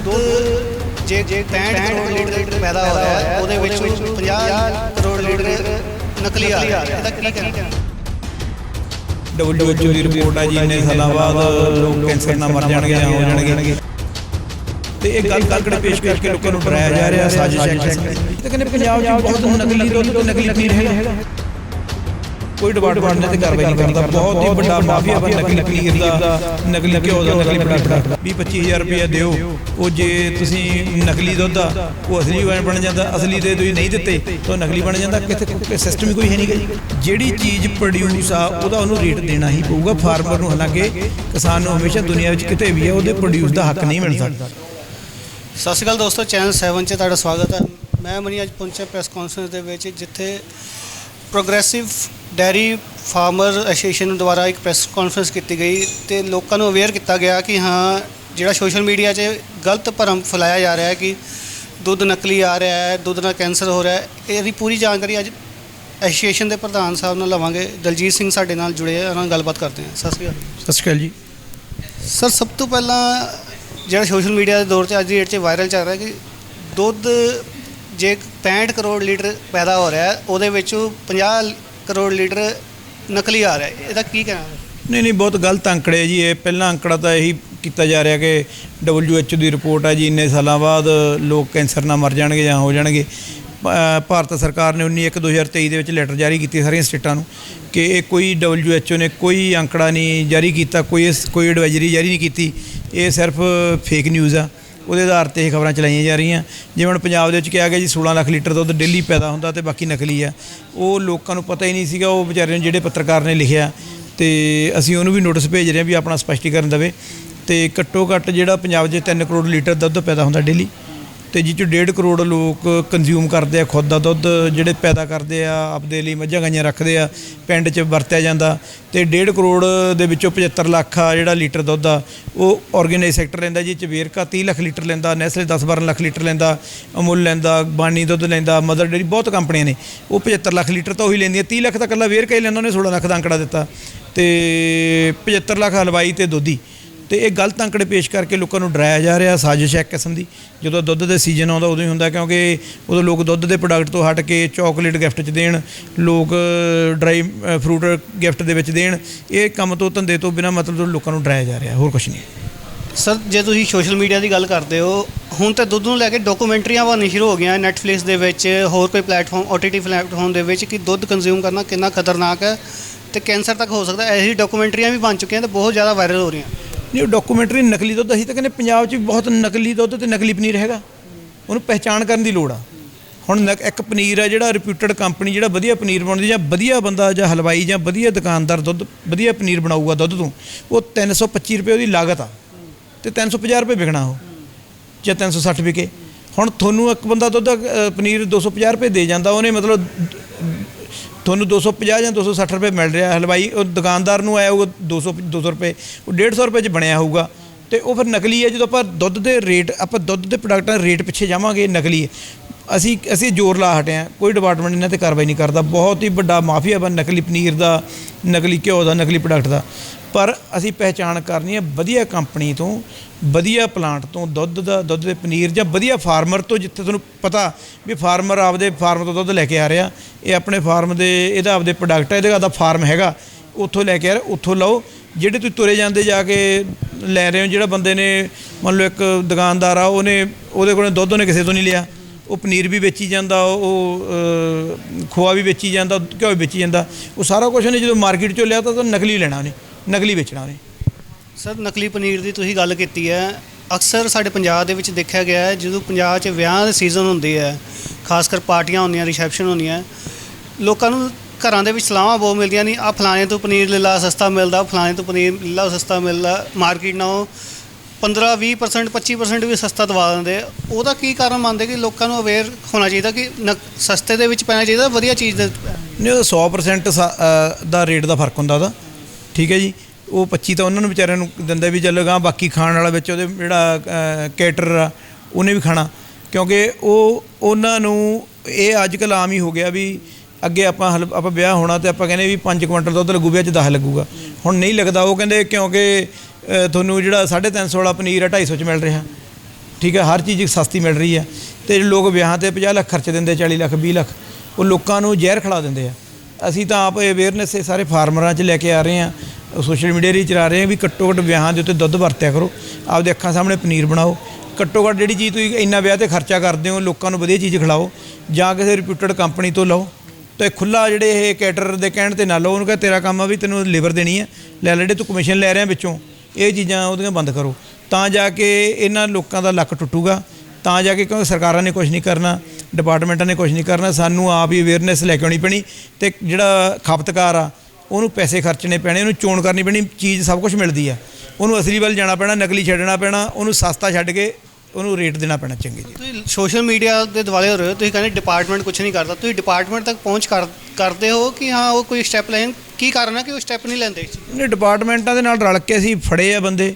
ਦੁੱਧ ਜੇ ਜੇ 65 ਕਰੋੜ ਲੀਟਰ ਪੈਦਾ ਹੋ ਰਿਹਾ ਹੈ ਉਹਦੇ ਵਿੱਚ 50 ਕਰੋੜ ਲੀਟਰ ਨਕਲੀ ਆ ਰਿਹਾ ਹੈ। ਇਹਦਾ ਕੀ ਕਹਿਣਾ? WHO ਦੀ ਰਿਪੋਰਟ ਆ ਜੀ ਇੰਨੇ ਸਾਲਾਂ ਬਾਅਦ ਲੋਕ ਕੈਂਸਰ ਨਾਲ ਮਰ ਜਾਣਗੇ ਜਾਂ ਹੋ ਜਾਣਗੇ। ਤੇ ਇਹ ਗੱਲ ਕਾਕੜੇ ਪੇਸ਼ ਕਰਕੇ ਲੋਕਾਂ ਨੂੰ ਡਰਾਇਆ ਜਾ ਰਿਹਾ ਸਾਜ਼ਿਸ਼ ਹੈ ਤੇ ਕਹਿੰਦੇ ਪੰਜਾਬ 'ਚ ਬਹੁਤ ਨਕਲੀ ਦੁੱਧ ਤੇ ਨਕਲੀ ਪਨੀਰ ਹੈਗਾ ਕੋਈ ਡਿਪਾਰਟਮੈਂਟ ਨੇ ਤੇ ਕਾਰਵਾਈ ਨਹੀਂ ਕਰਦਾ। ਬਹੁਤ ਹੀ ਵੱਡਾ ਮਾਫੀਆ ਬਣ ਨਕਲੀ ਪਨੀਰ ਦਾ ਨਕਲੀ ਘਿਓ ਦਾ ਨਕਲੀ ਪ੍ਰੋਡਕਟ 20 25000 ਰੁਪਏ ਦਿਓ। ਉਹ ਜੇ ਤੁਸੀਂ ਨਕਲੀ ਦੁੱਧ ਆ ਉਹ ਅਸਲੀ ਬਣ ਬਣ ਜਾਂਦਾ। ਅਸਲੀ ਦੇ ਤੁਸੀਂ ਨਹੀਂ ਦਿੱਤੇ ਤਾਂ ਉਹ ਨਕਲੀ ਬਣ ਜਾਂਦਾ। ਕਿਤੇ ਸਿਸਟਮ ਹੀ ਕੋਈ ਹੈ ਨਹੀਂਗਾ ਜੀ। ਜਿਹੜੀ ਚੀਜ਼ ਪ੍ਰੋਡਿਊਸ ਆ ਉਹਦਾ ਉਹਨੂੰ ਰੇਟ ਦੇਣਾ ਹੀ ਪਊਗਾ ਫਾਰਮਰ ਨੂੰ। ਹਾਲਾਂਕਿ ਕਿਸਾਨ ਨੂੰ ਹਮੇਸ਼ਾ ਦੁਨੀਆ ਵਿੱਚ ਕਿਤੇ ਵੀ ਹੈ ਉਹਦੇ ਪ੍ਰੋਡਿਊਸ ਦਾ ਹੱਕ ਨਹੀਂ ਮਿਲ ਸਕਦਾ। ਸਤਿ ਸ਼੍ਰੀ ਅਕਾਲ ਦੋਸਤੋ ਚੈਨਲ 7 'ਚ ਤੁਹਾਡਾ ਸਵਾਗਤ ਹੈ। ਮੈਂ ਮਨੀ ਅੱਜ ਪਹੁੰਚਿਆ ਪ੍ਰੈਸ ਕਾਨਫਰੰਸ ਦੇ ਵਿੱਚ ਜਿੱਥੇ ਪ੍ਰੋਗਰੈਸਿਵ ਡੈਰੀ ਫਾਰਮਰ ਐਸੋਸੀਏਸ਼ਨ ਦੁਆਰਾ ਇੱਕ ਪ੍ਰੈਸ ਕਾਨਫਰੰਸ ਕੀਤੀ ਗਈ ਤੇ ਲੋਕਾਂ ਨੂੰ ਅਵੇਅਰ ਕੀਤਾ ਗਿਆ ਕਿ ਹਾਂ ਜਿਹੜਾ ਸੋਸ਼ਲ ਮੀਡੀਆ 'ਚ ਗਲਤ ਭਰਮ ਫੈਲਾਇਆ ਜਾ ਰਿਹਾ ਹੈ ਕਿ ਦੁੱਧ ਨਕਲੀ ਆ ਰਿਹਾ ਹੈ ਦੁੱਧ ਨਾਲ ਕੈਂਸਰ ਹੋ ਰਿਹਾ ਹੈ ਇਹਦੀ ਪੂਰੀ ਜਾਣਕਾਰੀ ਅੱਜ ਐਸੋਸੀਏਸ਼ਨ ਦੇ ਪ੍ਰਧਾਨ ਸਾਹਿਬ ਨਾਲ ਲਵਾਂਗੇ। ਦਲਜੀਤ ਸਿੰਘ ਸਾਡੇ ਨਾਲ ਜੁੜੇ ਆ ਉਹਨਾਂ ਨਾਲ ਗੱਲਬਾਤ ਕਰਦੇ ਹਾਂ। ਸਤਿ ਸ਼੍ਰੀ ਅਕਾਲ। ਸਤਿ ਸ਼੍ਰੀ ਅਕਾਲ ਜੀ। ਸਰ ਸਭ ਤੋਂ ਪਹਿਲਾਂ ਜਿਹੜਾ ਸੋਸ਼ਲ ਮੀਡੀਆ ਦੇ ਦੌਰ 'ਚ ਅੱਜ ਦੀ ਡੇਟ 'ਚ ਵਾਇਰਲ ਚੱਲ ਰਿਹਾ ਕਿ ਦੁੱਧ ਜੇ 65 ਕਰੋੜ ਲੀਟਰ ਪੈਦਾ ਹੋ ਰਿਹਾ ਹੈ ਉਹਦੇ ਵਿੱਚੋਂ 50 ਕਰੋੜ ਲੀਟਰ ਨਕਲੀ ਆ ਰਿਹਾ ਹੈ। ਇਹਦਾ ਕੀ ਕਹਿਣਾ? ਨਹੀਂ ਨਹੀਂ, ਬਹੁਤ ਗਲਤ ਅੰਕੜੇ ਜੀ। ਇਹ ਪਹਿਲਾ ਅੰਕੜਾ ਤਾਂ ਇਹੀ ਕੀਤਾ ਜਾ ਰਿਹਾ ਕਿ WHO ਦੀ ਰਿਪੋਰਟ ਹੈ ਜੀ। ਇੰਨੇ ਸਾਲਾਂ ਬਾਅਦ ਲੋਕ ਕੈਂਸਰ ਨਾਲ ਮਰ ਜਾਣਗੇ ਜਾਂ ਹੋ ਜਾਣਗੇ। ਭ- ਭਾਰਤ ਸਰਕਾਰ ਨੇ 19 1 2023 ਦੇ ਵਿੱਚ ਲੈਟਰ ਜਾਰੀ ਕੀਤੀ ਸਾਰੀਆਂ ਸਟੇਟਾਂ ਨੂੰ ਕਿ ਇਹ ਕੋਈ WHO ਨੇ ਕੋਈ ਅੰਕੜਾ ਨਹੀਂ ਜਾਰੀ ਕੀਤਾ, ਕੋਈ ਇਸ- ਕੋਈ ਐਡਵਾਈਜ਼ਰੀ ਜਾਰੀ ਨਹੀਂ ਕੀਤੀ। ਇਹ ਸਿਰਫ ਫੇਕ ਨਿਊਜ਼ ਆ। ਉਹਦੇ ਆਧਾਰ ਤੇ ਇਹ ਖਬਰਾਂ ਚਲਾਈਆਂ ਜਾ ਰਹੀਆਂ। ਜਿਵੇਂ ਹੁਣ ਪੰਜਾਬ ਦੇ ਵਿੱਚ ਕਿਹਾ ਗਿਆ ਜੀ 16 ਲੱਖ ਲੀਟਰ ਦੁੱਧ ਡੇਲੀ ਪੈਦਾ ਹੁੰਦਾ ਤੇ ਬਾਕੀ ਨਕਲੀ ਆ। ਉਹ ਲੋਕਾਂ ਨੂੰ ਪਤਾ ਹੀ ਨਹੀਂ ਸੀਗਾ, ਉਹ ਵਿਚਾਰੇ ਨੂੰ ਜਿਹੜੇ ਪੱਤਰਕਾਰ ਨੇ ਲਿਖਿਆ। ਤੇ ਅਸੀਂ ਉਹਨੂੰ ਵੀ ਨੋਟਿਸ ਭੇਜ ਰਹੇ ਹਾਂ ਵੀ ਆਪਣਾ ਸਪਸ਼ਟੀਕਰਨ ਦੇਵੇ। ਤੇ ਘੱਟੋ ਘੱਟ ਜਿਹੜਾ ਪੰਜਾਬ 'ਚ 3 ਕਰੋੜ ਲੀਟਰ ਦੁੱਧ ਪੈਦਾ ਹੁੰਦਾ ਡੇਲੀ ਤੇ ਜਿਹ 'ਚੋਂ 1.5 ਕਰੋੜ ਲੋਕ ਕੰਜ਼ਿਊਮ ਕਰਦੇ ਆ ਖੁਦ ਦਾ ਦੁੱਧ, ਜਿਹੜੇ ਪੈਦਾ ਕਰਦੇ ਆ, ਆਪਦੇ ਲਈ ਮੱਝਾਂ ਗਾਈਆਂ ਰੱਖਦੇ ਆ, ਪਿੰਡ 'ਚ ਵਰਤਿਆ ਜਾਂਦਾ। ਤੇ 1.5 ਕਰੋੜ ਦੇ ਵਿੱਚੋਂ 75 ਲੱਖ ਆ ਜਿਹੜਾ ਲੀਟਰ ਦੁੱਧ ਆ, ਉਹ ਆਰਗੇਨਾਈਜ਼ ਸੈਕਟਰ ਲੈਂਦਾ ਜੀ ਚ ਵੇਰਕਾ 30 ਲੱਖ ਲੀਟਰ ਲੈਂਦਾ, ਨੈਸਲੇ 10 12 ਲੱਖ ਲੀਟਰ ਲੈਂਦਾ, ਅਮੁੱਲ ਲੈਂਦਾ, ਬਾਣੀ ਦੁੱਧ ਲੈਂਦਾ, ਮਦਰ ਡੇਰੀ ਬਹੁਤ ਕੰਪਨੀਆਂ ਨੇ। ਉਹ 75 ਲੱਖ ਲੀਟਰ ਤਾਂ ਉਹੀ ਲੈਂਦੀਆਂ 30 ਲੱਖ ਤਾਂ ਇਕੱਲਾ ਵੇਰਕਾ ਹੀ ਲੈਂਦਾ, ਉਹਨੇ 16 ਲੱਖ ਦਾ ਅੰਕੜਾ ਦਿੱਤਾ। ਤੇ 75 ਲੱਖ ਹਲਵਾਈ ਤੇ ਦੁੱਧੀ। ਤੇ ਇਹ ਗਲਤ ਅੰਕੜੇ ਪੇਸ਼ ਕਰਕੇ ਲੋਕਾਂ ਨੂੰ ਡਰਾਇਆ ਜਾ ਰਿਹਾ ਸਾਜ਼ਿਸ਼ ਹੈ ਇੱਕ ਕਿਸਮ ਦੀ। ਜਦੋਂ ਦੁੱਧ ਦੇ ਸੀਜ਼ਨ ਆਉਂਦਾ ਉਦੋਂ ਹੀ ਹੁੰਦਾ ਕਿਉਂਕਿ ਉਦੋਂ ਲੋਕ ਦੁੱਧ ਦੇ ਪ੍ਰੋਡਕਟ ਤੋਂ ਹਟ ਕੇ ਚਾਕਲੇਟ ਗਿਫਟ 'ਚ ਦੇਣ, ਲੋਕ ਡਰਾਈ ਫਰੂਟ ਗਿਫਟ ਦੇ ਵਿੱਚ ਦੇਣ, ਇਹ ਕੰਮ ਤੋਂ ਧੰਦੇ ਤੋਂ ਬਿਨਾਂ ਮਤਲਬ ਤੋਂ ਲੋਕਾਂ ਨੂੰ ਡਰਾਇਆ ਜਾ ਰਿਹਾ, ਹੋਰ ਕੁਝ ਨਹੀਂ। ਸਰ, ਜੇ ਤੁਸੀਂ ਸੋਸ਼ਲ ਮੀਡੀਆ ਦੀ ਗੱਲ ਕਰਦੇ ਹੋ, ਹੁਣ ਤਾਂ ਦੁੱਧ ਨੂੰ ਲੈ ਕੇ ਡਾਕੂਮੈਂਟਰੀਆਂ ਬਣਨੀ ਸ਼ੁਰੂ ਹੋ ਗਈਆਂ ਨੈਟਫਲਿਕਸ ਦੇ ਵਿੱਚ, ਹੋਰ ਕੋਈ ਪਲੇਟਫਾਰਮ OTT ਪਲੇਟਫਾਰਮ ਦੇ ਵਿੱਚ ਕਿ ਦੁੱਧ ਕੰਜ਼ਿਊਮ ਕਰਨਾ ਕਿੰਨਾ ਖਤਰਨਾਕ ਹੈ ਤੇ ਕੈਂਸਰ ਤੱਕ ਹੋ ਸਕਦਾ ਹੈ ਐਸੀ ਡਾਕੂਮੈਂਟਰੀਆਂ ਵੀ ਬਣ ਚੁੱਕੀਆਂ ਤੇ ਬਹੁਤ ਜ਼ਿਆਦਾ ਵਾਇਰਲ ਹੋ ਰਹੀਆਂ। ਨਹੀਂ ਉਹ ਡਾਕੂਮੈਂਟਰੀ ਨਕਲੀ ਦੁੱਧ ਅਸੀਂ ਤਾਂ ਕਹਿੰਦੇ ਪੰਜਾਬ 'ਚ ਵੀ ਬਹੁਤ ਨਕਲੀ ਦੁੱਧ ਤੇ ਨਕਲੀ ਪਨੀਰ ਹੈਗਾ। ਉਹਨੂੰ ਪਹਿਚਾਣ ਕਰਨ ਦੀ ਲੋੜ ਆ। ਹੁਣ ਨਕ- ਇੱਕ ਪਨੀਰ ਆ ਜਿਹੜਾ ਰਿਪਿਊਟਡ ਕੰਪਨੀ ਜਿਹੜਾ ਵਧੀਆ ਪਨੀਰ ਬਣਾਉਂਦੀ ਜਾਂ ਵਧੀਆ ਬੰਦਾ ਜਾਂ ਹਲਵਾਈ ਜਾਂ ਵਧੀਆ ਦੁਕਾਨਦਾਰ ਦੁੱਧ ਵਧੀਆ ਪਨੀਰ ਬਣਾਊਗਾ ਦੁੱਧ ਤੋਂ ਉਹ 325 ਰੁਪਏ ਉਹਦੀ ਲਾਗਤ ਆ। ਤੇ 350 ਰੁਪਏ ਵਿਕਣਾ ਉਹ ਜਾਂ 360 ਵਿਕੇ। ਹੁਣ ਤੁਹਾਨੂੰ ਇੱਕ ਬੰਦਾ ਦੁੱਧ ਅ, ਪਨੀਰ 250 ਰੁਪਏ ਦੇ ਜਾਂਦਾ ਉਹਨੇ ਮਤਲਬ ਤੁਹਾਨੂੰ 250 ਜਾਂ 260 ਰੁਪਏ ਮਿਲ ਰਿਹਾ ਹਲਵਾਈ, ਉਹ ਦੁਕਾਨਦਾਰ ਨੂੰ ਆਇਆ ਹੋਊਗਾ 200 200 ਰੁਪਏ, ਉਹ 150 ਰੁਪਏ 'ਚ ਬਣਿਆ ਹੋਊਗਾ। ਤੇ ਉਹ ਫਿਰ ਨਕਲੀ ਹੈ, ਜਦੋਂ ਆਪਾਂ ਦੁੱਧ ਦੇ ਰੇਟ, ਆਪਾਂ ਦੁੱਧ ਦੇ ਪ੍ਰੋਡਕਟਾਂ ਦੇ ਰੇਟ ਪਿੱਛੇ ਜਾਵਾਂਗੇ ਨਕਲੀ ਅਸੀਂ ਅਸੀਂ ਜ਼ੋਰ ਲਾ ਹਟੇ ਹਾਂ, ਕੋਈ ਡਿਪਾਰਟਮੈਂਟ ਇਹਨਾਂ ਤੇ ਕਾਰਵਾਈ ਨਹੀਂ ਕਰਦਾ। ਬਹੁਤ ਹੀ ਵੱਡਾ ਮਾਫੀਆ ਬਣ ਨਕਲੀ ਪਨੀਰ ਦਾ, ਨਕਲੀ ਘਿਓ ਦਾ, ਨਕਲੀ ਪ੍ਰੋਡਕਟ ਦਾ। ਪਰ ਅਸੀਂ ਪਹਿਚਾਣ ਕਰਨੀ ਹੈ ਵਧੀਆ ਕੰਪਨੀ ਤੋਂ, ਵਧੀਆ ਪਲਾਂਟ ਤੋਂ, ਦੁੱਧ ਦਾ, ਦੁੱਧ ਦੇ ਪਨੀਰ ਜਾਂ ਵਧੀਆ ਫਾਰਮਰ ਤੋਂ, ਜਿੱਥੇ ਤੁਹਾਨੂੰ ਪਤਾ ਵੀ ਫਾਰਮਰ ਆਪਦੇ ਫਾਰਮ ਤੋਂ ਦੁੱਧ ਲੈ ਕੇ ਆ ਰਿਹਾ, ਇਹ ਆਪਣੇ ਫਾਰਮ ਦੇ, ਇਹਦਾ ਆਪਦੇ ਪ੍ਰੋਡਕਟ ਹੈ ਇਹਦਾ ਆਪਦਾ ਫਾਰਮ ਹੈਗਾ, ਉੱਥੋਂ ਲੈ ਕੇ ਆ ਰਿਹਾ, ਉੱਥੋਂ ਲਓ। ਜਿਹੜੇ ਤੁਸੀਂ ਤੁਰੇ ਜਾਂਦੇ ਜਾ ਕੇ ਲੈ ਰਹੇ ਹੋ, ਜਿਹੜਾ ਬੰਦੇ ਨੇ ਮੰਨ ਲਓ ਇੱਕ ਦੁਕਾਨਦਾਰ ਆ, ਉਹਨੇ, ਉਹਦੇ ਕੋਲ ਦੁੱਧ ਉਹਨੇ ਕਿਸੇ ਤੋਂ ਨਹੀਂ ਲਿਆ। ਉਹ ਪਨੀਰ ਵੀ ਵੇਚੀ ਜਾਂਦਾ, ਉਹ ਖੋਆ ਵੀ ਵੇਚੀ ਜਾਂਦਾ, ਘਿਓ ਵੀ ਵੇਚੀ ਜਾਂਦਾ। ਉਹ ਸਾਰਾ ਕੁਝ ਉਹਨੇ ਜਦੋਂ ਮਾਰਕੀਟ ਚੋਂ ਲਿਆ ਤਾਂ ਤਾਂ ਨਕਲੀ ਲੈਣਾ ਉਹਨੇ। ਨਕਲੀ ਵੇਚਣਾ ਉਹਨੇ। ਸਰ ਨਕਲੀ ਪਨੀਰ ਦੀ ਤੁਸੀਂ ਗੱਲ ਕੀਤੀ ਹੈ। ਅਕਸਰ ਸਾਡੇ ਪੰਜਾਬ ਦੇ ਵਿੱਚ ਦੇਖਿਆ ਗਿਆ ਹੈ ਜਦੋਂ ਪੰਜਾਬ 'ਚ ਵਿਆਹ ਦੇ ਸੀਜ਼ਨ ਹੁੰਦੇ ਹੈ ਖਾਸ ਕਰ ਪਾਰਟੀਆਂ ਹੁੰਦੀਆਂ ਰਿਸੈਪਸ਼ਨ ਹੁੰਦੀਆਂ ਲੋਕਾਂ ਨੂੰ ਘਰਾਂ ਦੇ ਵਿੱਚ ਸਲਾਹਾਂ ਬਹੁਤ ਮਿਲਦੀਆਂ ਨਹੀਂ ਆ ਫਲਾਣੇ ਤੋਂ ਪਨੀਰ ਲੈ ਲਾ ਸਸਤਾ ਮਿਲਦਾ ਫਲਾਣੇ ਤੋਂ ਪਨੀਰ ਲੈ ਲਾ ਸਸਤਾ ਮਿਲਦਾ ਮਾਰਕੀਟ ਨਾਲੋਂ 15 20% 25% ਵੀ ਸਸਤਾ ਦਵਾ ਦਿੰਦੇ। ਉਹਦਾ ਕੀ ਕਾਰਨ ਮੰਨਦੇ ਕਿ ਲੋਕਾਂ ਨੂੰ ਅਵੇਅਰ ਹੋਣਾ ਚਾਹੀਦਾ ਕਿ ਸਸਤੇ ਦੇ ਵਿੱਚ ਪੈਣਾ ਚਾਹੀਦਾ ਵਧੀਆ ਚੀਜ਼ ਦੇ ਨਹੀਂ ਉਹਦਾ 100% ਸਾ- ਅ, ਦਾ ਰੇਟ ਦਾ ਫ਼ਰਕ ਹੁੰਦਾ ਉਹਦਾ। ਠੀਕ ਹੈ ਜੀ? ਉਹ 25 ਤਾਂ ਉਹਨਾਂ ਨੂੰ ਵਿਚਾਰਿਆਂ ਨੂੰ ਦਿੰਦੇ ਵੀ ਚੱਲੇਗਾ ਬਾਕੀ ਖਾਣ ਵਾਲਾ ਵਿੱਚ ਉਹਦੇ ਜਿਹੜਾ ਕੇਟਰ ਆ, ਉਹਨੇ ਵੀ ਖਾਣਾ। ਕਿਉਂਕਿ ਉਹ, ਉਹਨਾਂ ਨੂੰ ਇਹ ਅੱਜ ਕੱਲ੍ਹ ਆਮ ਹੀ ਹੋ ਗਿਆ ਵੀ ਅੱਗੇ ਆਪਾਂ ਹਲ- ਆਪਾਂ ਵਿਆਹ ਹੋਣਾ ਤੇ ਆਪਾਂ ਕਹਿੰਦੇ ਵੀ 5 ਕੁਇੰਟਲ ਦੁੱਧ ਲੱਗੂ ਵਿਆਹ 'ਚ 10 ਲੱਗੂਗਾ। ਹੁਣ ਨਹੀਂ ਲੱਗਦਾ, ਉਹ ਕਹਿੰਦੇ ਕਿਉਂਕਿ ਤੁਹਾਨੂੰ ਜਿਹੜਾ 350 ਵਾਲਾ ਪਨੀਰ ਆ 250 ਚ ਮਿਲ ਰਿਹਾ। ਠੀਕ ਹੈ, ਹਰ ਚੀਜ਼ ਸਸਤੀ ਮਿਲ ਰਹੀ ਹੈ। ਤੇ ਲੋਕ ਵਿਆਹਾਂ ਤੇ 50 ਲੱਖ ਖਰਚ ਦਿੰਦੇ 40 ਲੱਖ 20 ਲੱਖ। ਉਹ ਲੋਕਾਂ ਨੂੰ ਜ਼ਹਿਰ ਖਿਲਾ ਦਿੰਦੇ ਆ। ਅਸੀਂ ਤਾਂ ਆਪ ਅਵੇਅਰਨੈਸ ਇਹ ਸਾਰੇ ਫਾਰਮਰਾਂ 'ਚ ਲੈ ਕੇ ਆ ਰਹੇ ਹਾਂ, ਸੋਸ਼ਲ ਮੀਡੀਆ 'ਤੇ ਚਲਾ ਰਹੇ ਹਾਂ ਵੀ ਘੱਟੋ ਘੱਟ ਵਿਆਹਾਂ ਦੇ ਉੱਤੇ ਦੁੱਧ ਵਰਤਿਆ ਕਰੋ। ਆਪਦੇ ਅੱਖਾਂ ਸਾਹਮਣੇ ਪਨੀਰ ਬਣਾਓ। ਘੱਟੋ ਘੱਟ ਜਿਹੜੀ ਚੀਜ਼ ਤੁਸੀਂ ਇੰਨਾ ਵਿਆਹ ਤੇ ਖਰਚਾ ਕਰਦੇ ਹੋ, ਲੋਕਾਂ ਨੂੰ ਵਧੀਆ ਚੀਜ਼ ਖਿਲਾਓ, ਜਾਂ ਕਿਸੇ ਰਿਪਿਊਟਡ ਕੰਪਨੀ ਤੋਂ ਲਓ। ਤੇ ਖੁੱਲਾ ਜਿਹੜੇ ਇਹ ਕੈਟਰਰ ਦੇ ਕਹਿਣ ਤੇ ਨਾ ਲਓ, ਉਹਨੂੰ ਕਹੇ ਤੇਰਾ ਕੰਮ ਆ ਵੀ ਤੈਨੂੰ ਲਿਵਰ ਦੇਣੀ ਹੈ ਲੈ ਲੈ ਤੂੰ ਕਮਿਸ਼ਨ ਲੈ ਰਿਹਾ ਵਿੱਚੋਂ, ਇਹ ਚੀਜ਼ਾਂ ਉਹਦੀਆਂ ਬੰਦ ਕਰੋ। ਤਾਂ ਜਾ ਕੇ ਇਹਨਾਂ ਲੋਕਾਂ ਦਾ ਲੱਕ ਟੁੱਟੂਗਾ, ਤਾਂ ਜਾ ਕੇ ਕਿਉਂਕਿ ਸਰਕਾਰਾਂ ਨੇ ਕੁਝ ਨਹੀਂ ਕਰਨਾ। ਡਿਪਾਰਟਮੈਂਟਾਂ ਨੇ ਕੁਝ ਨਹੀਂ ਕਰਨਾ ਸਾਨੂੰ ਆਪ ਹੀ ਅਵੇਅਰਨੈਸ ਲੈ ਕੇ ਆਉਣੀ ਪੈਣੀ ਤੇ ਜਿਹੜਾ ਖਪਤਕਾਰ ਆ ਉਹਨੂੰ ਪੈਸੇ ਖਰਚਣੇ ਪੈਣੇ ਉਹਨੂੰ ਚੋਣ ਕਰਨੀ ਪੈਣੀ ਚੀਜ਼ ਸਭ ਕੁਝ ਮਿਲਦੀ ਆ। ਉਹਨੂੰ ਅਸਲੀ ਵੱਲ ਜਾਣਾ ਪੈਣਾ ਨਕਲੀ ਛੱਡਣਾ ਪੈਣਾ ਉਹਨੂੰ ਸਸਤਾ ਛੱਡ ਕੇ ਉਹਨੂੰ ਰੇਟ ਦੇਣਾ ਪੈਣਾ ਚੰਗੇ ਜੀ। ਤੁਸੀਂ ਸੋਸ਼ਲ ਮੀਡੀਆ ਦੇ ਦੁਆਲੇ ਹੋ ਰਹੇ ਹੋ ਤੁਸੀਂ ਕਹਿੰਦੇ ਡਿਪਾਰਟਮੈਂਟ ਕੁਝ ਨਹੀਂ ਕਰਦਾ ਤੁਸੀਂ ਡਿਪਾਰਟਮੈਂਟ ਤੱਕ ਪਹੁੰਚ ਕਰ ਕਰਦੇ ਹੋ ਕਿ ਹਾਂ ਉਹ ਕੋਈ ਸਟੈਪ ਲੈਣ ਕੀ ਕਾਰਨ ਹੈ ਕਿ ਉਹ ਸਟੈਪ ਨਹੀਂ ਲੈਂਦੇ? ਨੇ ਡਿਪਾਰਟਮੈਂਟਾਂ ਦੇ ਨਾਲ ਰਲ ਕੇ ਅਸੀਂ ਫੜੇ ਆ ਬੰਦੇ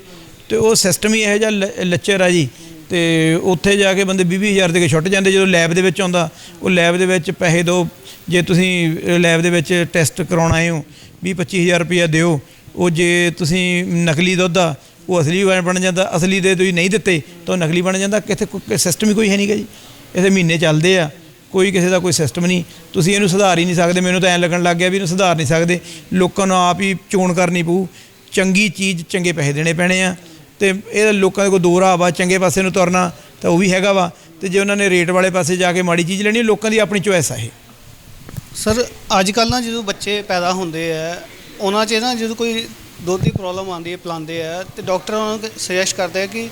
ਤੇ ਉਹ ਸਿਸਟਮ ਹੀ ਇਹੋ ਜਿਹਾ ਲੱਚਰ ਆ ਜੀ। ਤੇ ਉੱਥੇ ਜਾ ਕੇ ਬੰਦੇ 20 ਹਜ਼ਾਰ ਦੇ ਕੇ ਛੁੱਟ ਜਾਂਦੇ ਜਦੋਂ ਲੈਬ ਦੇ ਵਿੱਚ ਆਉਂਦਾ। ਉਹ ਲੈਬ ਦੇ ਵਿੱਚ ਪੈਸੇ ਦਿਓ। ਜੇ ਤੁਸੀਂ ਲੈਬ ਦੇ ਵਿੱਚ ਟੈਸਟ ਕਰਾਉਣ ਆਏ ਹੋ 20 25000 ਰੁਪਇਆ ਦਿਓ। ਉਹ ਜੇ ਤੁਸੀਂ ਨਕਲੀ ਦੁੱਧ ਆ, ਉਹ ਅਸਲੀ ਬਣ ਜਾਂਦਾ। ਅਸਲੀ ਦੇ ਤੁਸੀਂ ਨਹੀਂ ਦਿੱਤੇ, ਤਾਂ ਉਹ ਨਕਲੀ ਬਣ ਜਾਂਦਾ। ਕਿੱਥੇ ਕੋਈ ਸਿਸਟਮ ਹੀ ਕੋਈ ਹੈ ਨਹੀਂਗਾ ਜੀ। ਇਹਦੇ ਮਹੀਨੇ ਚੱਲਦੇ ਆ। ਕੋਈ ਕਿਸੇ ਦਾ ਕੋਈ ਸਿਸਟਮ ਨਹੀਂ। ਤੁਸੀਂ ਇਹਨੂੰ ਸੁਧਾਰ ਹੀ ਨਹੀਂ ਸਕਦੇ। ਮੈਨੂੰ ਤਾਂ ਐਂ ਲੱਗਣ ਲੱਗ ਗਿਆ ਵੀ ਇਹਨੂੰ ਸੁਧਾਰ ਨਹੀਂ ਸਕਦੇ। ਲੋਕਾਂ ਨੂੰ ਆਪ ਹੀ ਚੋਣ ਕਰਨੀ ਪਊ। ਚੰਗੀ ਚੀਜ਼ ਚੰਗੇ ਪੈਸੇ ਦੇਣੇ ਪੈਣੇ ਆ। ਤੇ ਇਹ ਲੋਕਾਂ ਦੇ ਕੋਲ ਦੋ ਰਾਹ ਵਾ, ਚੰਗੇ ਪਾਸੇ ਨੂੰ ਤੁਰਨਾ ਤਾਂ ਉਹ ਵੀ ਹੈਗਾ ਵਾ। ਤੇ ਜੇ ਉਹਨਾਂ ਨੇ ਰੇਟ ਵਾਲੇ ਪਾਸੇ ਜਾ ਕੇ ਮਾੜੀ ਚੀਜ਼ ਲੈਣੀ ਲੋਕਾਂ ਦੀ ਆਪਣੀ ਚੋਇਸ ਆ ਇਹ। ਸਰ ਅੱਜ ਕੱਲ੍ਹ ਨਾ ਜਦੋਂ ਬੱਚੇ ਪੈਦਾ ਹੁੰਦੇ ਆ, ਉਹਨਾਂ 'ਚ ਨਾ ਜਦੋਂ ਕੋਈ ਦੁੱਧ ਦੀ ਪ੍ਰੋਬਲਮ ਆਉਂਦੀ ਹੈ, ਪਿਲਾਉਂਦੇ ਆ, ਤੇ ਡਾਕਟਰ ਉਹਨਾਂ ਨੂੰ ਸੁਜੈਸਟ ਕਰਦੇ ਆ ਕਿ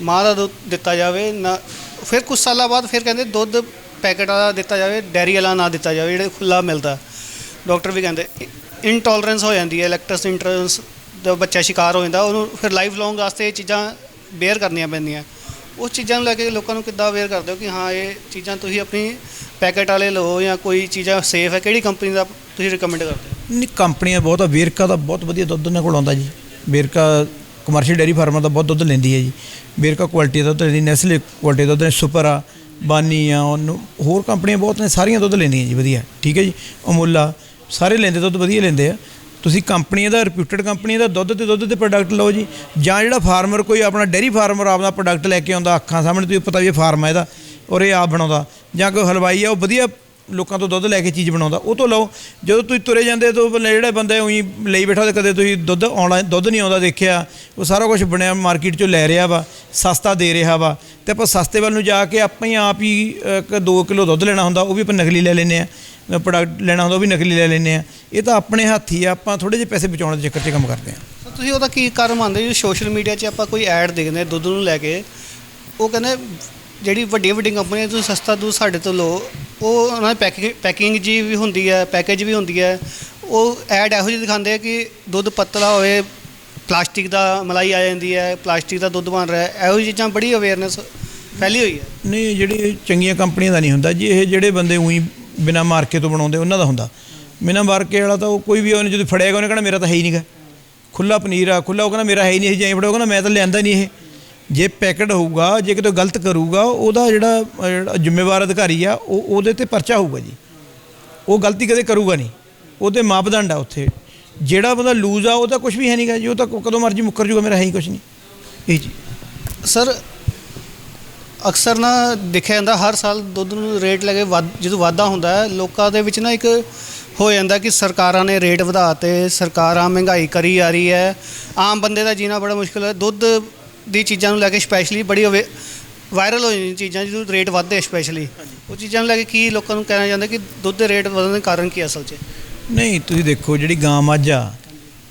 ਮਾਂ ਦਾ ਦੁੱਧ ਦਿੱਤਾ ਜਾਵੇ, ਨਾ, ਫਿਰ ਕੁਝ ਸਾਲਾਂ ਬਾਅਦ ਫਿਰ ਕਹਿੰਦੇ ਦੁੱਧ ਪੈਕਟ ਵਾਲਾ ਦਿੱਤਾ ਜਾਵੇ ਡੈਰੀ ਵਾਲਾ ਨਾ ਦਿੱਤਾ ਜਾਵੇ, ਜਿਹੜਾ ਖੁੱਲਾ ਮਿਲਦਾ। ਡਾਕਟਰ ਵੀ ਕਹਿੰਦੇ ਇਨਟੋਲਰੈਂਸ ਹੋ ਜਾਂਦੀ ਹੈ ਲੈਕਟਸ ਇੰਟੋਲਰੈਂਸ ਦਾ ਬੱਚਾ ਸ਼ਿਕਾਰ ਹੋ ਜਾਂਦਾ, ਉਹਨੂੰ ਫਿਰ ਲਾਈਫ ਲੌਂਗ ਵਾਸਤੇ ਇਹ ਚੀਜ਼ਾਂ ਬੇਅਰ ਕਰਨੀਆਂ ਪੈਂਦੀਆਂ। ਉਸ ਚੀਜ਼ਾਂ ਨੂੰ ਲੈ ਕੇ ਲੋਕਾਂ ਨੂੰ ਕਿੱਦਾਂ ਅਵੇਅਰ ਕਰਦੇ ਹੋ ਕਿ ਹਾਂ, ਇਹ ਚੀਜ਼ਾਂ ਤੁਸੀਂ ਆਪਣੀ ਪੈਕੇਟ ਵਾਲੇ ਲਓ ਜਾਂ ਕੋਈ ਚੀਜ਼ਾਂ ਸੇਫ ਹੈ? ਕਿਹੜੀ ਕੰਪਨੀ ਦਾ ਤੁਸੀਂ ਰਿਕਮੈਂਡ ਕਰਦੇ ਹੋ? ਨਹੀਂ ਕੰਪਨੀਆਂ ਬਹੁਤ ਆ, ਵੇਰਕਾ ਦਾ ਬਹੁਤ ਵਧੀਆ ਦੁੱਧ ਉਹਨਾਂ ਕੋਲ ਆਉਂਦਾ ਜੀ। ਵੇਰਕਾ ਕਮਰਸ਼ੀਅਲ ਡੇਅਰੀ ਫਾਰਮਰ ਦਾ ਬਹੁਤ ਦੁੱਧ ਲੈਂਦੀ ਹੈ ਜੀ। ਵੇਰਕਾ ਕੁਆਲਿਟੀ ਦਾ ਦੁੱਧ ਲੈਂਦੀ ਨੈਸਲੇ ਕੁਆਲਿਟੀ ਦਾ ਦੁੱਧ ਸੁਪਰ ਆ ਬਾਨੀ ਆ, ਉਹਨੂੰ ਹੋਰ ਕੰਪਨੀਆਂ ਬਹੁਤ ਨੇ, ਸਾਰੀਆਂ ਦੁੱਧ ਲੈਂਦੀਆਂ ਜੀ, ਵਧੀਆ। ਠੀਕ ਹੈ ਜੀ ਅਮੁੱਲਾ ਸਾਰੇ ਲੈਂਦੇ, ਦੁੱਧ ਵਧੀਆ ਲੈਂਦੇ ਆ। ਤੁਸੀਂ ਕੰਪਨੀਆਂ ਦਾ ਰਿਪਿਊਟਡ ਕੰਪਨੀ ਦਾ ਦੁੱਧ ਤੇ ਦੁੱਧ ਦੇ ਪ੍ਰੋਡਕਟ ਲਓ ਜੀ। ਜਾਂ ਜਿਹੜਾ ਫਾਰਮਰ ਕੋਈ ਆਪਣਾ ਡੇਅਰੀ ਫਾਰਮਰ ਆਪਣਾ ਪ੍ਰੋਡਕਟ ਲੈ ਕੇ ਆਉਂਦਾ ਅੱਖਾਂ ਸਾਹਮਣੇ, ਤੁਸੀਂ ਪਤਾ ਵੀ ਇਹ ਫਾਰਮ ਹੈ ਇਹਦਾ ਔਰ ਇਹ ਆਪ ਬਣਾਉਂਦਾ। ਜਾਂ ਕੋਈ ਹਲਵਾਈ ਆ, ਉਹ ਵਧੀਆ ਲੋਕਾਂ ਤੋਂ ਦੁੱਧ ਲੈ ਕੇ ਚੀਜ਼ ਬਣਾਉਂਦਾ, ਉਹ ਤੋਂ ਲਓ। ਜਦੋਂ ਤੁਸੀਂ ਤੁਰੇ ਜਾਂਦੇ ਤੋਂ ਪਹਿਲਾਂ ਜਿਹੜੇ ਬੰਦੇ ਉਹੀ ਲਈ ਬੈਠਾ ਤੇ ਕਦੇ ਤੁਸੀਂ ਦੁੱਧ ਆਨਲਾਈਨ, ਦੁੱਧ ਨਹੀਂ ਆਉਂਦਾ ਦੇਖਿਆ, ਉਹ ਸਾਰਾ ਕੁਝ ਬਣਿਆ ਮਾਰਕੀਟ ਚੋਂ ਲੈ ਰਿਹਾ ਵਾ, ਸਸਤਾ ਦੇ ਰਿਹਾ ਵਾ। ਤੇ ਆਪਾਂ ਸਸਤੇ ਵੱਲ ਨੂੰ ਜਾ ਕੇ ਆਪਾਂ ਹੀ ਆਪ ਹੀ 2 ਕਿਲੋ ਦੁੱਧ ਲੈਣਾ ਹੁੰਦਾ, ਉਹ ਵੀ ਆਪਾਂ ਨਕਲੀ ਲੈ ਲੈਂਦੇ ਆ ਪ੍ਰੋਡਕਟ ਲੈਣਾ ਹੁੰਦਾ ਉਹ ਵੀ ਨਕਲੀ ਲੈ ਲੈਂਦੇ ਆ। ਇਹ ਤਾਂ ਆਪਣੇ ਹੱਥ ਹੀ ਆ ਆਪਾਂ ਥੋੜੇ ਜਿਹੇ ਪੈਸੇ ਬਚਾਉਣ ਦੇ ਚੱਕਰ 'ਚ ਕੰਮ ਕਰਦੇ ਆ। ਤੁਸੀਂ ਉਹਦਾ ਕੀ ਕਾਰਨ ਮੰਨਦੇ ਹੋ? ਸੋਸ਼ਲ ਮੀਡੀਆ 'ਚ ਆਪਾਂ ਕੋਈ ਐਡ ਦੇਖਦੇ ਦੁੱਧ ਨੂੰ ਲੈ ਕੇ ਉਹ ਕਹਿੰਦੇ ਜਿਹੜੀ ਵੱਡੀਆਂ ਵੱਡੀਆਂ ਕੰਪਨੀਆਂ ਤੁਸੀਂ ਸਸਤਾ ਦੁੱਧ ਸਾਡੇ ਤੋਂ ਲਓ ਉਹ ਉਹਨਾਂ ਦੀ ਪੈਕਿੰਗ ਜੀ ਵੀ ਹੁੰਦੀ ਹੈ ਪੈਕੇਜ ਵੀ ਹੁੰਦੀ ਹੈ ਉਹ ਐਡ ਇਹੋ ਜਿਹੀ ਦਿਖਾਉਂਦੇ ਆ ਕਿ ਦੁੱਧ ਪਤਲਾ ਹੋਵੇ ਪਲਾਸਟਿਕ ਦਾ ਮਲਾਈ ਆ ਜਾਂਦੀ ਹੈ ਪਲਾਸਟਿਕ ਦਾ ਦੁੱਧ ਬਣ ਰਿਹਾ ਹੈ ਇਹੋ ਜਿਹੀ ਚੀਜ਼ਾਂ ਬੜੀ ਅਵੇਅਰਨੈਸ ਫੈਲੀ ਹੋਈ ਹੈ ਨਹੀਂ ਜਿਹੜੇ ਚੰਗੀਆਂ ਕੰਪਨੀਆਂ ਦਾ ਨਹੀਂ ਹੁੰਦਾ ਜੀ ਇਹ ਜਿਹੜੇ ਬੰਦੇ ਉਹੀ ਬਿਨਾ ਮਾਰਕੇ ਤੋਂ ਬਣਾਉਂਦੇ, ਉਹਨਾਂ ਦਾ ਹੁੰਦਾ। ਬਿਨਾ ਮਾਰਕੇ ਵਾਲਾ ਤਾਂ ਉਹ ਕੋਈ ਵੀ ਉਹਨੇ ਜਦੋਂ ਫੜਿਆਗਾ ਉਹਨੇ ਕਹਿਣਾ, ਮੇਰਾ ਤਾਂ ਹੈ ਹੀ ਨਹੀਂਗਾ ਖੁੱਲਾ ਪਨੀਰ ਆ ਖੁੱਲਾ ਉਹ ਕਹਿੰਦਾ, ਮੇਰਾ ਹੈ ਹੀ ਨਹੀਂ, ਇਹ ਜੇ ਫੜਾਓ ਕਹਿੰਦਾ, ਮੈਂ ਤਾਂ ਲਿਆਂਦਾ ਨਹੀਂ ਇਹ। ਜੇ ਪੈਕਟ ਹੋਊਗਾ, ਜੇ ਕਿਤੇ ਗਲਤ ਕਰੂਗਾ, ਉਹਦਾ ਜਿਹੜਾ ਜਿਹੜਾ ਜ਼ਿੰਮੇਵਾਰ ਅਧਿਕਾਰੀ ਆ, ਉਹ ਉਹਦੇ ਤੇ ਪਰਚਾ ਹੋਊਗਾ ਜੀ। ਉਹ ਗਲਤੀ ਕਦੇ ਕਰੂਗਾ ਨਹੀਂ। ਉਹਦੇ ਮਾਪਦੰਡ ਆ ਉੱਥੇ। ਜਿਹੜਾ ਬੰਦਾ ਲੂਜ਼ ਆ, ਉਹ ਤਾਂ ਕੁਝ ਵੀ ਹੈ ਨਹੀਂਗਾ ਜੀ ਉਹ ਤਾਂ ਕਦੋਂ ਮਰਜ਼ੀ ਮੁੱਕਰ ਜੂਗਾ, ਮੇਰਾ ਹੈ ਹੀ ਕੁਝ ਨਹੀਂ। ਇਹ ਜੀ। ਸਰ ਅਕਸਰ ਨਾ ਦੇਖਿਆ ਜਾਂਦਾ ਹਰ ਸਾਲ ਦੁੱਧ ਨੂੰ ਰੇਟ ਲੱਗੇ ਵੱਧ ਜਦੋਂ ਵਾਧਾ ਹੁੰਦਾ ਹੈ ਲੋਕਾਂ ਦੇ ਵਿੱਚ ਨਾ ਇੱਕ ਹੋ ਜਾਂਦਾ ਕਿ ਸਰਕਾਰਾਂ ਨੇ ਰੇਟ ਵਧਾਤੇ ਸਰਕਾਰਾਂ ਮਹਿੰਗਾਈ ਕਰੀ ਆ ਰਹੀ ਹੈ। ਆਮ ਬੰਦੇ ਦਾ ਜੀਣਾ ਬੜਾ ਮੁਸ਼ਕਿਲ ਹੈ। ਦੁੱਧ ਦੀ ਚੀਜ਼ਾਂ ਨੂੰ ਲੈ ਕੇ ਸਪੈਸ਼ਲੀ ਬੜੀ ਵਾਇਰਲ ਹੋ ਜਾਂਦੀਆਂ ਚੀਜ਼ਾਂ ਜਦੋਂ ਰੇਟ ਵੱਧਦੇ ਸਪੈਸ਼ਲੀ ਉਹ ਚੀਜ਼ਾਂ ਨੂੰ ਲੈ ਕੇ ਕੀ ਲੋਕਾਂ ਨੂੰ ਕਹਿਣਾ ਜਾਂਦਾ ਕਿ ਦੁੱਧ ਦੇ ਰੇਟ ਵਧਣ ਦੇ ਕਾਰਨ ਕੀ ਅਸਲ 'ਚ? ਨਹੀਂ ਤੁਸੀਂ ਦੇਖੋ ਜਿਹੜੀ ਗਾਂ ਮੱਝ ਆ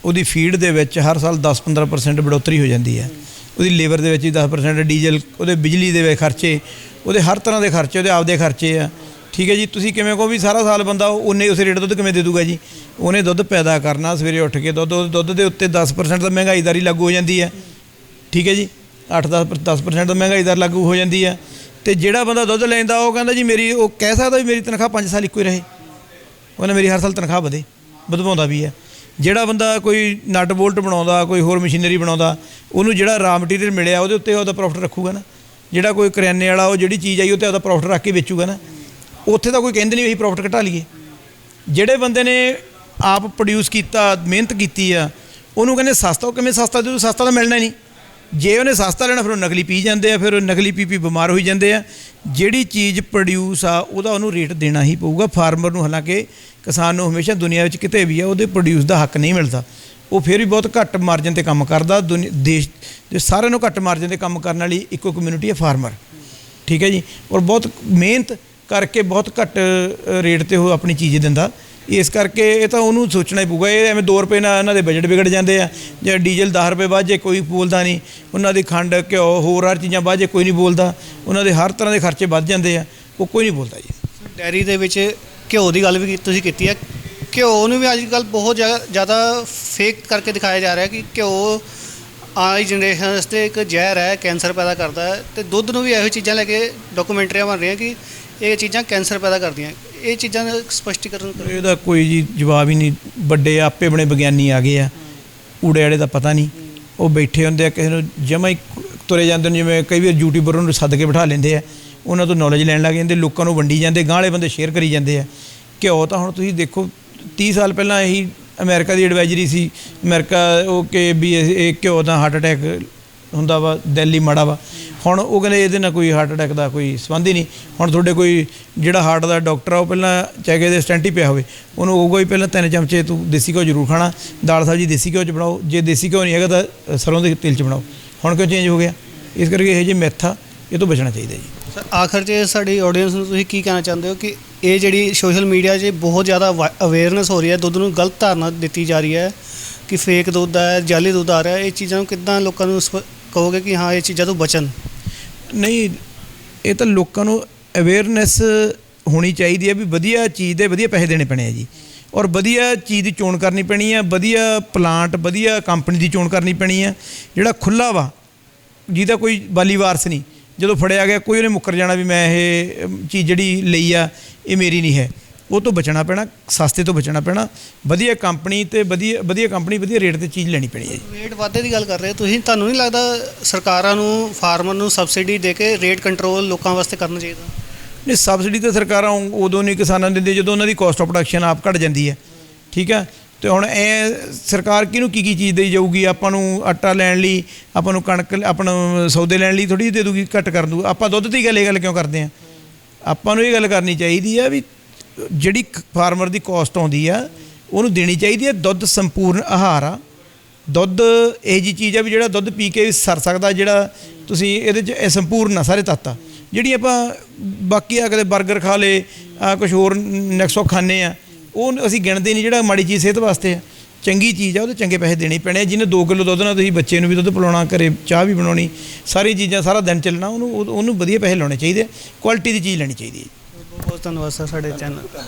ਉਹਦੀ ਫੀਡ ਦੇ ਵਿੱਚ ਹਰ ਸਾਲ 10-15% ਬੜੋਤਰੀ ਹੋ ਜਾਂਦੀ ਹੈ। ਉਹਦੀ ਲੇਬਰ ਦੇ ਵਿੱਚ ਵੀ 10% ਡੀਜ਼ਲ, ਉਹਦੇ ਬਿਜਲੀ ਦੇ ਵਿੱਚ ਖਰਚੇ, ਉਹਦੇ ਹਰ ਤਰ੍ਹਾਂ ਦੇ ਖਰਚੇ, ਉਹਦੇ ਆਪਦੇ ਖਰਚੇ ਆ। ਠੀਕ ਹੈ ਜੀ, ਤੁਸੀਂ ਕਿਵੇਂ ਕਹੋ ਵੀ ਸਾਰਾ ਸਾਲ ਬੰਦਾ ਉਹਨੇ ਉਸੇ ਰੇਟ ਦੁੱਧ ਕਿਵੇਂ ਦੇ ਦੂਗਾ ਜੀ? ਉਹਨੇ ਦੁੱਧ ਪੈਦਾ ਕਰਨਾ, ਸਵੇਰੇ ਉੱਠ ਕੇ ਦੁੱਧ ਦੁੱਧ ਦੇ ਉੱਤੇ 10% ਤਾਂ ਮਹਿੰਗਾਈਦਾਰੀ ਲਾਗੂ ਹੋ ਜਾਂਦੀ ਹੈ। ਠੀਕ ਹੈ ਜੀ 8-10 10% ਤਾਂ ਮਹਿੰਗਾਈਦਾਰ ਲਾਗੂ ਹੋ ਜਾਂਦੀ ਹੈ। ਤੇ ਜਿਹੜਾ ਬੰਦਾ ਦੁੱਧ ਲੈਂਦਾ, ਉਹ ਕਹਿੰਦਾ ਜੀ ਮੇਰੀ, ਉਹ ਕਹਿ ਸਕਦਾ ਵੀ ਮੇਰੀ ਤਨਖਾਹ 5 ਸਾਲ ਇੱਕੋ ਹੀ ਰਹੇ। ਉਹਨੇ ਮੇਰੀ ਹਰ ਸਾਲ ਤਨਖਾਹ ਵਧੇ, ਵਧਵਾਉਂਦਾ ਵੀ ਹੈ। ਜਿਹੜਾ ਬੰਦਾ ਕੋਈ ਨਟ ਬੋਲਟ ਬਣਾਉਂਦਾ, ਕੋਈ ਹੋਰ ਮਸ਼ੀਨਰੀ ਬਣਾਉਂਦਾ, ਉਹਨੂੰ ਜਿਹੜਾ ਰਾ ਮਟੀਰੀਅਲ ਮਿਲਿਆ, ਉਹਦੇ ਉੱਤੇ ਉਹਦਾ ਪ੍ਰੋਫਿਟ ਰੱਖੂਗਾ ਨਾ। ਜਿਹੜਾ ਕੋਈ ਕਰਿਆਨੇ ਵਾਲਾ, ਉਹ ਜਿਹੜੀ ਚੀਜ਼ ਆਈ ਉਹ ਉੱਤੇ ਉਹਦਾ ਪ੍ਰੋਫਿਟ ਰੱਖ ਕੇ ਵੇਚੂਗਾ ਨਾ। ਉੱਥੇ ਤਾਂ ਕੋਈ ਕਹਿੰਦੇ ਨਹੀਂ ਅਸੀਂ ਪ੍ਰੋਫਿਟ ਘਟਾ ਲਈਏ। ਜਿਹੜੇ ਬੰਦੇ ਨੇ ਆਪ ਪ੍ਰੋਡਿਊਸ ਕੀਤਾ, ਮਿਹਨਤ ਕੀਤੀ ਆ, ਉਹਨੂੰ ਕਹਿੰਦੇ ਸਸਤਾ, ਉਹ ਕਿਵੇਂ ਸਸਤਾ? ਜਦੋਂ ਸਸਤਾ ਤਾਂ ਮਿਲਣਾ ਨਹੀਂ। ਜੇ ਉਹਨੇ ਸਸਤਾ ਲੈਣਾ, ਫਿਰ ਉਹ ਨਕਲੀ ਪੀ ਜਾਂਦੇ ਆ, ਫਿਰ ਉਹ ਨਕਲੀ ਪੀ ਪੀ ਬਿਮਾਰ ਹੋਈ ਜਾਂਦੇ ਆ। ਜਿਹੜੀ ਚੀਜ਼ ਪ੍ਰੋਡਿਊਸ ਆ, ਉਹਦਾ ਉਹਨੂੰ ਰੇਟ ਦੇਣਾ ਹੀ ਪਊਗਾ। ਫਾਰਮਰ ਨੂੰ ਹਾਲਾਂਕਿ ਕਿਸਾਨ ਨੂੰ ਹਮੇਸ਼ਾ ਦੁਨੀਆ ਵਿੱਚ ਕਿਤੇ ਵੀ ਆ, ਉਹਦੇ ਪ੍ਰੋਡਿਊਸ ਦਾ ਹੱਕ ਨਹੀਂ ਮਿਲਦਾ। ਉਹ ਫਿਰ ਵੀ ਬਹੁਤ ਘੱਟ ਮਾਰਜਨ ਤੇ ਕੰਮ ਕਰਦਾ। ਦੁਨੀ- ਦੇਸ਼ ਦੇ ਸਾਰਿਆਂ ਨੂੰ ਘੱਟ ਮਾਰਜਨ ਤੇ ਕੰਮ ਕਰਨ ਵਾਲੀ ਇੱਕੋ ਕਮਿਊਨਿਟੀ ਹੈ ਫਾਰਮਰ ਠੀਕ ਹੈ ਜੀ? ਔਰ ਬਹੁਤ ਮਿਹਨਤ ਕਰਕੇ ਬਹੁਤ ਘੱਟ ਰੇਟ ਤੇ ਉਹ ਆਪਣੀ ਚੀਜ਼ ਦਿੰਦਾ। ਇਸ ਕਰਕੇ ਇਹ ਤਾਂ ਉਹਨੂੰ ਸੋਚਣਾ ਹੀ ਪਊਗਾ, ਇਹ ਐਵੇਂ 2 ਰੁਪਏ ਨਾਲ ਇਹਨਾਂ ਦੇ ਬਜਟ ਵਿਗੜ ਜਾਂਦੇ ਆ। ਜੇ ਡੀਜ਼ਲ 10 ਰੁਪਏ ਵੱਧ ਜੇ, ਕੋਈ ਬੋਲਦਾ ਨਹੀਂ। ਉਹਨਾਂ ਦੀ ਖੰਡ, ਘਿਓ, ਹੋਰ ਹਰ ਚੀਜ਼ਾਂ ਵੱਧ ਜੇ, ਕੋਈ ਨਹੀਂ ਬੋਲਦਾ। ਉਹਨਾਂ ਦੇ ਹਰ ਤਰ੍ਹਾਂ ਦੇ ਖਰਚੇ ਵੱਧ ਜਾਂਦੇ ਆ, ਉਹ ਕੋਈ ਨਹੀਂ ਬੋਲਦਾ ਜੀ। ਡੈਰੀ ਦੇ ਵਿੱਚ ਘਿਓ ਦੀ ਗੱਲ ਵੀ ਤੁਸੀਂ ਕੀਤੀ ਹੈ ਘਿਓ ਨੂੰ ਵੀ ਅੱਜ ਕੱਲ ਬਹੁਤ ਜ਼ਿਆਦਾ ਫੇਕ ਕਰਕੇ ਦਿਖਾਇਆ ਜਾ ਰਿਹਾ ਕਿ ਘਿਓ ਆਈ ਜਨਰੇਸ਼ਨ ਵਾਸਤੇ ਇੱਕ ਜ਼ਹਿਰ ਹੈ, ਕੈਂਸਰ ਪੈਦਾ ਕਰਦਾ ਹੈ। ਤੇ ਦੁੱਧ ਨੂੰ ਵੀ ਇਹੋ ਚੀਜ਼ਾਂ ਲੈ ਕੇ ਡਾਕੂਮੈਂਟਰੀਆਂ ਬਣ ਰਹੀਆਂ ਕਿ ਇਹ ਚੀਜ਼ਾਂ ਕੈਂਸਰ ਪੈਦਾ ਕਰਦੀਆਂ। ਇਹ ਚੀਜ਼ਾਂ ਦਾ ਸਪਸ਼ਟੀਕਰਨ ਕਰੋ। ਇਹਦਾ ਕੋਈ ਜੀ ਜਵਾਬ ਹੀ ਨਹੀਂ। ਵੱਡੇ ਆਪੇ ਬਣੇ ਵਿਗਿਆਨੀ ਆ ਗਏ ਆ। ਊੜੇ ਆੜੇ ਦਾ ਪਤਾ ਨਹੀਂ। ਉਹ ਬੈਠੇ ਹੁੰਦੇ ਆ, ਕਿਸੇ ਨੂੰ ਜਮਾ ਹੀ ਤੁਰੇ ਜਾਂਦੇ ਨੇ, ਜਿਵੇਂ ਕਈ ਵਾਰ ਯੂਟਿਊਬਰ ਨੂੰ ਸੱਦ ਕੇ ਬਿਠਾ ਲੈਂਦੇ ਆ। ਉਹਨਾਂ ਤੋਂ ਨੌਲੇਜ ਲੈਣ ਲੱਗ ਜਾਂਦੇ, ਲੋਕਾਂ ਨੂੰ ਵੰਡੀ ਜਾਂਦੇ ਗਾਂ ਵਾਲੇ ਬੰਦੇ ਸ਼ੇਅਰ ਕਰੀ ਜਾਂਦੇ ਆ। ਘਿਓ ਤਾਂ ਹੁਣ ਤੁਸੀਂ ਦੇਖੋ 30 ਸਾਲ ਪਹਿਲਾਂ ਇਹੀ ਅਮਰੀਕਾ ਦੀ ਐਡਵਾਈਜ਼ਰੀ ਸੀ। ਅਮਰੀਕਾ ਉਹ ਕਿ ਵੀ ਇਹ ਘਿਓ ਦਾ ਹਾਰਟ ਅਟੈਕ ਹੁੰਦਾ ਵਾ, ਦਿੱਲੀ ਮਾੜਾ ਵਾ। ਹੁਣ ਉਹ ਕਹਿੰਦੇ ਇਹਦੇ ਨਾਲ ਕੋਈ ਹਾਰਟ ਅਟੈਕ ਦਾ ਕੋਈ ਸੰਬੰਧ ਹੀ ਨਹੀਂ। ਹੁਣ ਤੁਹਾਡੇ ਕੋਈ ਜਿਹੜਾ ਹਾਰਟ ਦਾ ਡਾਕਟਰ ਆ, ਉਹ ਪਹਿਲਾਂ ਚਾਹੇ ਦੇ ਸਟੈਂਟ ਹੀ ਪਿਆ ਹੋਵੇ। ਉਹਨੂੰ ਹੋਊਗਾ ਹੀ ਪਹਿਲਾਂ ਤਿੰਨ ਚਮਚੇ ਤੂੰ ਦੇਸੀ ਘਿਓ ਜ਼ਰੂਰ ਖਾਣਾ, ਦਾਲ ਸਬਜ਼ੀ ਦੇਸੀ ਘਿਓ ਚ ਬਣਾਓ। ਜੇ ਦੇਸੀ ਘਿਓ ਨਹੀਂ ਹੈਗਾ ਤਾਂ ਸਰੋਂ ਦੇ ਤੇਲ ਚ ਬਣਾਓ। ਹੁਣ ਕਿਉਂ ਚੇਂਜ ਹੋ ਗਿਆ? ਇਸ ਕਰਕੇ ਇਹ ਜਿਹੇ ਮੈਥਾ ਇਹ ਤੋਂ ਬਚਣਾ ਚਾਹੀਦਾ ਜੀ। ਸਰ ਆਖਰ 'ਚ ਸਾਡੀ ਆਡੀਅנס ਨੂੰ ਤੁਸੀਂ ਕੀ ਕਹਿਣਾ ਚਾਹੁੰਦੇ ਹੋ ਕਿ ਇਹ ਜਿਹੜੀ ਸੋਸ਼ਲ ਮੀਡੀਆ 'ਚ ਬਹੁਤ ਜ਼ਿਆਦਾ ਅਵੇਅਰਨੈਸ ਹੋ ਰਹੀ ਹੈ, ਦੁੱਧ ਨੂੰ ਗਲਤ ਧਾਰਨਾ ਦਿੱਤੀ ਜਾ ਰਹੀ ਹੈ, ਕਿ ਫੇਕ ਦੁੱਧ ਹੈ ਜਾਲੀ ਦੁੱਧ ਆ ਰਿਹਾ, ਇਹ ਚੀਜ਼ਾਂ ਨੂੰ ਕਿੱਦਾਂ ਲੋਕਾਂ ਨੂੰ ਸਪ- ਕਹੋਗੇ ਕਿ ਹਾਂ, ਇਹ ਚੀਜ਼ਾਂ ਤੋਂ ਬਚਣ? ਨਹੀਂ, ਇਹ ਤਾਂ ਲੋਕਾਂ ਨੂੰ ਅਵੇਅਰਨੈਸ ਹੋਣੀ ਚਾਹੀਦੀ ਹੈ ਵੀ ਵਧੀਆ ਚੀਜ਼ ਦੇ ਵਧੀਆ ਪੈਸੇ ਦੇਣੇ ਪੈਣੇ ਆ ਜੀ। ਔਰ ਵਧੀਆ ਚੀਜ਼ ਦੀ ਚੋਣ ਕਰਨੀ ਪੈਣੀ ਆ, ਵਧੀਆ ਪਲਾਂਟ ਵਧੀਆ ਕੰਪਨੀ ਦੀ ਚੋਣ ਕਰਨੀ ਪੈਣੀ ਆ। ਜਿਹੜਾ ਖੁੱਲਾ ਵਾ, ਜਿਹਦਾ ਕੋਈ ਬਾਲੀ ਵਾਰਸ ਨਹੀਂ। ਜਦੋਂ ਫੜਿਆ ਗਿਆ, ਕੋਈ ਉਹਨੇ ਮੁੱਕਰ ਜਾਣਾ ਵੀ ਮੈਂ ਇਹ ਚੀਜ਼ ਜਿਹੜੀ ਲਈ ਆ, ਇਹ ਮੇਰੀ ਨਹੀਂ ਹੈ। ਉਹ ਤੋਂ ਬਚਣਾ ਪੈਣਾ ਸਸਤੇ ਤੋਂ ਬਚਣਾ ਪੈਣਾ। ਵਧੀਆ ਕੰਪਨੀ ਤੇ ਵਧੀਆ ਵਧੀਆ ਕੰਪਨੀ ਵਧੀਆ ਰੇਟ ਤੇ ਚੀਜ਼ ਲੈਣੀ ਪੈਣੀ ਹੈ ਜੀ। ਰੇਟ ਵਾਧੇ ਦੀ ਗੱਲ ਕਰ ਰਹੇ ਤੁਸੀਂ ਤੁਹਾਨੂੰ ਨਹੀਂ ਲੱਗਦਾ ਸਰਕਾਰਾਂ ਨੂੰ ਫਾਰਮਰ ਨੂੰ ਸਬਸਿਡੀ ਦੇ ਕੇ ਰੇਟ ਕੰਟਰੋਲ ਲੋਕਾਂ ਵਾਸਤੇ ਕਰਨਾ ਚਾਹੀਦਾ? ਨਹੀਂ ਸਬਸਿਡੀ ਤਾਂ ਸਰਕਾਰਾਂ ਉਦੋਂ ਨਹੀਂ ਕਿਸਾਨਾਂ ਨੂੰ ਦਿੰਦੇ ਜਦੋਂ ਉਹਨਾਂ ਦੀ ਕਾਸਟ ਆਫ ਪ੍ਰੋਡਕਸ਼ਨ ਆਪ ਘਟ ਜਾਂਦੀ ਹੈ। ਠੀਕ ਹੈ? ਤੇ ਹੁਣ ਇਹ ਸਰਕਾਰ ਕਿਹਨੂੰ ਕੀ ਕੀ ਚੀਜ਼ ਦੇਈ ਜਾਊਗੀ? ਆਪਾਂ ਨੂੰ ਆਟਾ ਲੈਣ ਲਈ ਆਪਾਂ ਨੂੰ ਕਣਕ ਆਪਾਂ ਨੂੰ ਸੌਦੇ ਲੈਣ ਲਈ ਥੋੜੀ ਦੇ ਦੂਗੀ ਘੱਟ ਕਰ ਦੂ ਆਪਾਂ ਦੁੱਧ ਦੀ ਗੱਲ ਇਹ ਗੱਲ ਕਿਉਂ ਕਰਦੇ ਆ ਆਪਾਂ ਨੂੰ ਇਹ ਗੱਲ ਕਰਨੀ ਚਾਹੀਦੀ ਆ ਵੀ ਜਿਹੜੀ ਫਾਰਮਰ ਦੀ ਕੋਸਟ ਆਉਂਦੀ ਆ, ਉਹਨੂੰ ਦੇਣੀ ਚਾਹੀਦੀ ਹੈ ਦੁੱਧ ਸੰਪੂਰਨ ਆਹਾਰ ਆ। ਦੁੱਧ ਇਹ ਜੀ ਚੀਜ਼ ਆ ਵੀ ਜਿਹੜਾ ਦੁੱਧ ਪੀ ਕੇ ਸਰ ਸਕਦਾ, ਜਿਹੜਾ ਤੁਸੀਂ ਇਹਦੇ ਚ ਇਹ ਸੰਪੂਰਨ ਆ, ਸਾਰੇ ਤੱਤ ਆ। ਜਿਹੜੀ ਆਪਾਂ ਬਾਕੀ ਆ, ਕਦੇ 버ਗਰ ਖਾ ਲੇ ਆ ਕੁਝ ਹੋਰ ਨੈਕਸੋ ਖਾਣੇ ਆ, ਉਹ ਅਸੀਂ ਗਿਣਦੇ ਨਹੀਂ, ਜਿਹੜਾ ਮਾੜੀ ਚੀਜ਼ ਸਿਹਤ ਵਾਸਤੇ ਆ। ਚੰਗੀ ਚੀਜ਼ ਆ, ਉਹਦੇ ਚੰਗੇ ਪੈਸੇ ਦੇਣੇ ਪੈਣੇ ਆ। ਜਿਹਨੇ 2 ਕਿਲੋ ਦੁੱਧ ਨਾਲ ਤੁਸੀਂ ਬੱਚੇ ਨੂੰ ਵੀ ਦੁੱਧ ਪਿਲਾਉਣਾ, ਘਰੇ ਚਾਹ ਵੀ ਬਣਾਉਣੀ, ਸਾਰੀ ਚੀਜ਼ਾਂ ਸਾਰਾ ਦਿਨ ਚੱਲਣਾ, ਉਹਨੂੰ ਉਹਨੂੰ ਵਧੀਆ ਪੈਸੇ ਲਾਉਣੇ ਚਾਹੀਦੇ ਕੁਆਲਿਟੀ ਦੀ ਚੀਜ਼ ਲੈਣੀ ਚਾਹੀਦੀ ਹੈ। ਬਹੁਤ ਬਹੁਤ ਧੰਨਵਾਦ ਸਰ ਸਾਡੇ ਚੈਨਲ